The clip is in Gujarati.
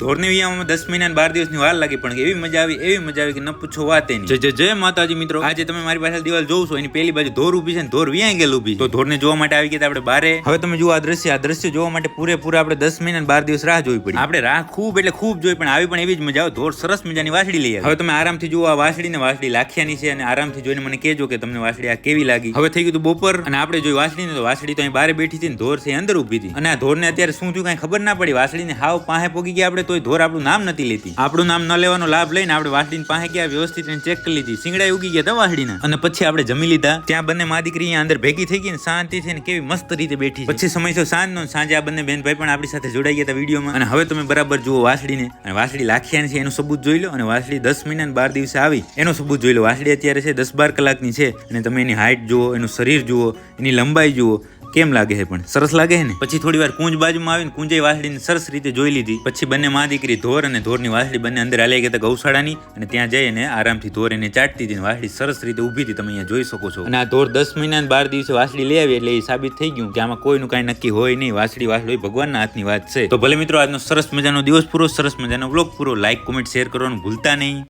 ધોરને વિયામાં દસ મહિના બાર દિવસની વાર લાગી પણ એવી મજા આવી એવી મજા આવી કે ન પૂછો વાત એની જય જય માતાજી મિત્રો. આજે તમે મારી પાસે દિવાલ જોવ છો એની પેલી બાજુ ધોર ઊભી છે ને ધોર વિયાઈ ગયેલ ઊભી તો ધોરને જોવા માટે આવી ગયા આપણે બારે. હવે તમે જુઓ આ દ્રશ્ય આ દ્રશ્ય જોવા માટે પૂરેપૂરા આપણે દસ મહિના બાર દિવસ રાહ જોવી પડી. આપણે રાહ ખૂબ એટલે ખૂબ જોઈ પણ આવી પણ એવી જ મજા આવે. ધોર સરસ મજાની વાસડી લઈ હવે તમે આરામથી જુઓ આ વાસડી ને વાસડી લાખિયાની છે અને આરામથી જોઈને મને કહેજો કે તમને વાસડી આ કેવી લાગી. હવે થઈ ગયું તો બપોર અને આપણે જોઈ વાસડી ને તો વાસડી તો અહીં બારે બેઠી હતી ને ધોર છે અંદર ઊભી હતી. અને આ ધોરને અત્યારે શું થયું કઈ ખબર ના પડી વાસળીને હાવ પાસે પોગી ગયા આપણે તોય ઢોર આપણું નામ નથી લેતી. આપણું નામ ન લેવાનો લાભ લઈને આપણે વાસળીને પાસે ગયા, વ્યવસ્થિત ચેક કરી લીધી. સિંગડા ઉગી ગયા હતા વાસળીના. અને પછી આપણે જમી લીધા. ત્યાં બંને મા દીકરી અંદર ભેગી થઈ ગઈ ને શાંતિ થઈને કેવી મસ્ત રીતે બેઠી પછી સમય સાંજનો ને સાંજે આ બંને બેન ભાઈ પણ આપણી સાથે જોડાઈ ગયા હતા વિડીયોમાં. અને હવે તમે બરાબર જુઓ વાસડીને અને વાસડી લાખિયાની છે, એનું સબૂત જોઈ લો. અને વાસડી દસ મહિના બાર દિવસે આવી. એનો સબૂત જોઈ લો. વાસડી અત્યારે છે દસ બાર કલાકની છે. અને તમે એની હાઇટ જુઓ, એનું શરીર જુઓ, એની લંબાઈ જુઓ. કેમ લાગે છે પણ? સરસ લાગે છે ને? પછી થોડી વાર કુંજ બાજુમાં આવીને કુંજે વાસળીને સરસ રીતે જોઈ લીધી. પછી બંને મા દીકરી ધોર અને ધોરની વાસળી બંને અંદર હાલી ગયા ગૌશાળાની. અને ત્યાં જઈને આરામથી ધોર એને ચાટતી હતી વાસળી સરસ રીતે ઊભી હતી. તમે અહીંયા જોઈ શકો છો. અને આ ધોર દસ મહિના બાર દિવસે વાસળી લઈ આવી એટલે એ સાબિત થઈ ગયું કે આમાં કોઈનું કાંઈ નક્કી હોય નહીં. વાસળી વાસળી ભગવાનના હાથની વાત છે. તો ભલે મિત્રો આજનો સરસ મજાનો દિવસ પૂરો સરસ મજાનો વ્લોગ પૂરો. લાઈક કોમેન્ટ શેર કરવાનું ભૂલતા નહીં.